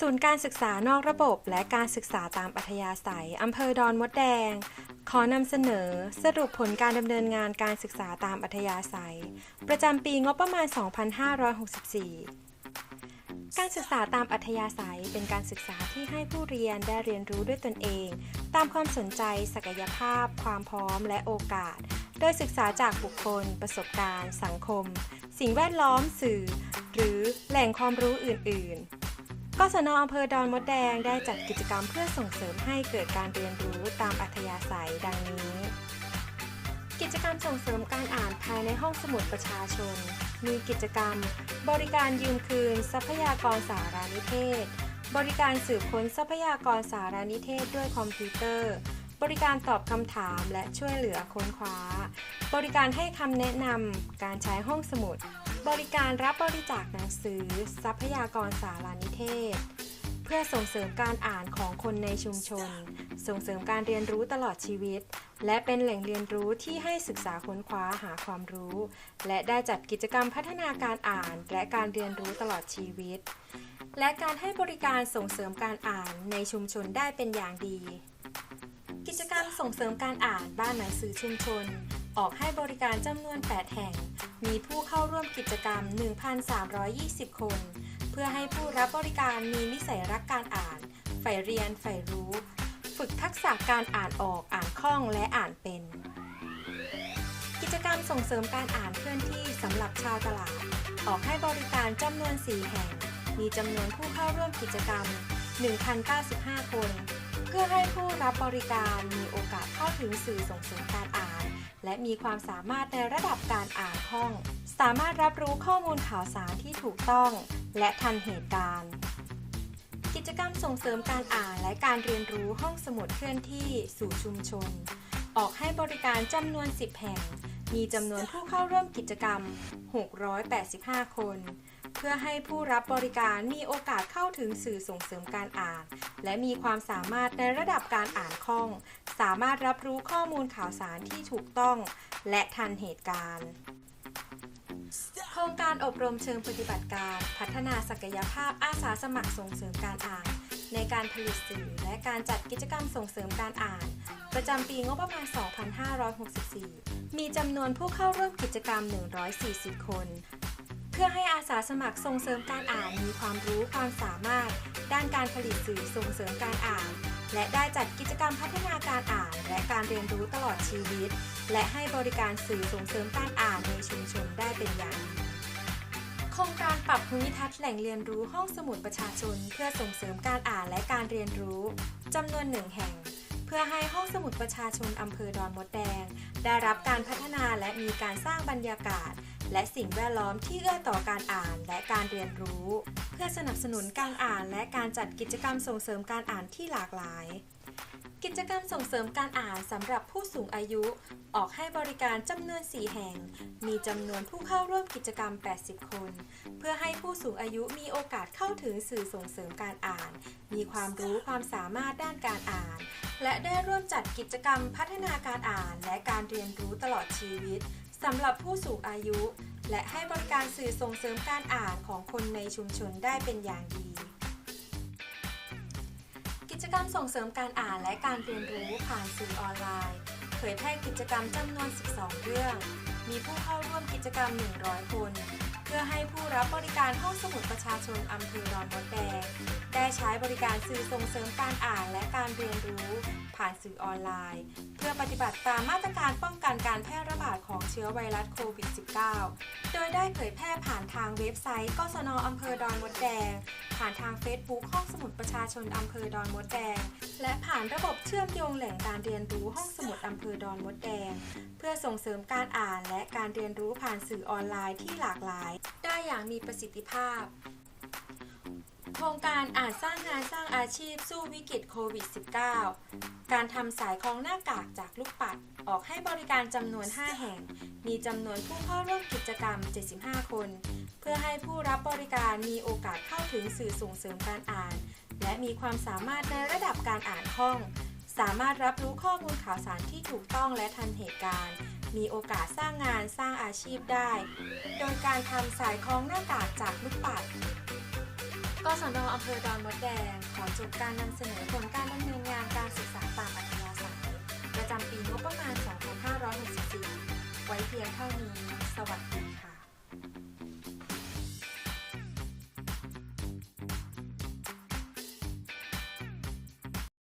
ศูนย์การศึกษานอกระบบและการศึกษาตามอัธยาศัย อำเภอดอนมดแดง ขอนำเสนอ สรุปผลการดำเนินงานการศึกษาตามอัธยาศัย ประจำปีงบประมาณ 2564 การศึกษาตามอัธยาศัยเป็นการศึกษาที่ให้ผู้เรียนได้เรียนรู้ด้วยตนเอง ตามความสนใจ ศักยภาพ ความพร้อม และโอกาส โดยศึกษาจากบุคคล ประสบการณ์ สังคม สิ่งแวดล้อม สื่อ หรือแหล่งความรู้อื่น ๆ กศนอำเภอดอนมดแดงได้จัดกิจกรรมเพื่อส่งเสริมให้เกิดการเรียนรู้ตามอัธยาศัยดังนี้ กิจกรรมส่งเสริมการอ่านภายในห้องสมุดประชาชน มีกิจกรรม บริการยืมคืน ทรัพยากรสารนิเทศ บริการสืบค้นทรัพยากรสารนิเทศด้วยคอมพิวเตอร์ บริการตอบคำถามและช่วยเหลือค้นคว้า บริการให้คำแนะนำการใช้ห้องสมุด บริการรับบริจาคหนังสือ ทรัพยากรสารนิเทศ เพื่อส่งเสริมการอ่านของคนในชุมชน ส่งเสริมการเรียนรู้ตลอดชีวิต และเป็นแหล่งเรียนรู้ที่ให้ศึกษาค้นคว้าหาความรู้ และได้จัดกิจกรรมพัฒนาการอ่านและการเรียนรู้ตลอดชีวิต และการให้บริการส่งเสริมการอ่านในชุมชนได้เป็นอย่างดี กิจกรรมส่งเสริมการอ่านบ้านหนังสือชุมชน ออกให้บริการจำนวน 8 แห่ง มีผู้เข้าร่วมกิจกรรม 1,320 คน เพื่อให้ผู้รับบริการมีนิสัยรักการอ่าน ใฝ่เรียน ใฝ่รู้ ฝึกทักษะการอ่านออก อ่านคล่อง และอ่านเป็น กิจกรรมส่งเสริมการอ่านเคลื่อนที่สำหรับชาวตลาด ออกให้บริการจำนวน 4 แห่ง มีจำนวนผู้เข้าร่วมกิจกรรม 1,095 คน เพื่อให้ผู้รับบริการมีโอกาสเข้าถึงสื่อส่งเสริมการอ่าน และมีความสามารถในระดับการอ่านคล่อง สามารถรับรู้ข้อมูลข่าวสารที่ถูกต้อง และทันเหตุการณ์ กิจกรรมส่งเสริมการอ่านและการเรียนรู้ห้องสมุดเคลื่อนที่สู่ชุมชน ออกให้บริการจำนวน 10 แห่ง มีจำนวนผู้เข้าร่วมกิจกรรม 685 คน เพื่อให้ผู้รับบริการมีโอกาสเข้าถึงสื่อส่งเสริมการอ่าน และมีความสามารถในระดับการอ่านคล่อง สามารถรับรู้ข้อมูลข่าวสารที่ถูกต้อง และทันเหตุการณ์ โครงการอบรมเชิงปฏิบัติการ พัฒนาศักยภาพอาสาสมัครส่งเสริมการอ่าน ในการผลิตสื่อและการจัดกิจกรรมส่งเสริมการอ่าน ประจำปีงบประมาณ 2564 มีจำนวนผู้เข้าร่วมกิจกรรม 140 คนเพื่อให้อาสาสมัครส่งเสริมการอ่านมีความรู้ความสามารถ ด้านการผลิตสื่อส่งเสริมการอ่าน และได้จัดกิจกรรมพัฒนาการอ่านและการเรียนรู้ตลอดชีวิต และให้บริการสื่อส่งเสริมการอ่านในชุมชนได้เป็นอย่างดีโครงการปรับภูมิทัศน์แหล่งเรียนรู้ห้องสมุดประชาชน เพื่อส่งเสริมการอ่านและการเรียนรู้จำนวนหนึ่งแห่ง เพื่อให้ห้องสมุดประชาชนอำเภอดอนมดแดง ได้รับการพัฒนาและมีการสร้างบรรยากาศ และสิ่งแวดล้อมที่เอื้อต่อการอ่านและการเรียนรู้ เพื่อสนับสนุนการอ่านและการจัดกิจกรรมส่งเสริมการอ่านที่หลากหลาย กิจกรรมส่งเสริมการอ่านสำหรับผู้สูงอายุ ออกให้บริการจำนวน 4 แห่ง มีจำนวนผู้เข้าร่วมกิจกรรม 80 คน เพื่อให้ผู้สูงอายุมีโอกาสเข้าถึงสื่อส่งเสริมการอ่าน มีความรู้ความสามารถด้านการอ่าน และได้ร่วมจัดกิจกรรมพัฒนาการอ่านและการเรียนรู้ตลอดชีวิต สำหรับผู้สูงอายุ และให้บริการสื่อส่งเสริมการอ่านของคนในชุมชนได้เป็นอย่างดี กิจกรรมส่งเสริมการอ่านและการเรียนรู้ผ่านสื่อออนไลน์ เผยแพร่กิจกรรมจำนวน 12 เรื่อง มีผู้เข้าร่วมกิจกรรม 100 คน พื่อให้ผู้รับบริการห้องสมุดประชาชนอำเภอดอนมดแดงได้ใช้บริการสื่อส่งเสริมการอ่านและการเรียนรู้ ผ่านสื่อออนไลน์ เพื่อปฏิบัติตามมาตรการป้องกันการแพร่ระบาดของเชื้อไวรัสโควิด -19 โดยได้เผยแพร่ผ่านทางเว็บไซต์กศนอำเภอดอนมดแดง ผ่านทาง Facebook ห้องสมุดประชาชนอำเภอดอนมดแดง และผ่านระบบเชื่อมโยงแหล่งการเรียนรู้ห้องสมุดอำเภอดอนมดแดง เพื่อส่งเสริมการอ่านและการเรียนรู้ผ่านสื่อออนไลน์ที่หลากหลายได้อย่างมีประสิทธิภาพ โครงการอ่านสร้างงานสร้างอาชีพสู้วิกฤตโควิด -19 การทำสายคล้องหน้ากากจากลูกปัด ออกให้บริการจำนวน 5 แห่ง มีจำนวนผู้เข้าร่วมกิจกรรม 75 คน เพื่อให้ผู้รับบริการมีโอกาสเข้าถึงสื่อส่งเสริมการอ่าน และมีความสามารถในระดับการอ่านคล่อง สามารถรับรู้ข้อมูลข่าวสารที่ถูกต้องและทันเหตุการณ์ มีโอกาสสร้างงานสร้างอาชีพได้ โดยการทำสายคล้องหน้ากากจากลูกปัดกสนอำเภอดอนมดแดง ขอจบการนำเสนอผลการดำเนินงานการศึกษาตามอัธยาศัยประจำปีงบประมาณ 2564 ไว้เพียงเท่านี้ สวัสดี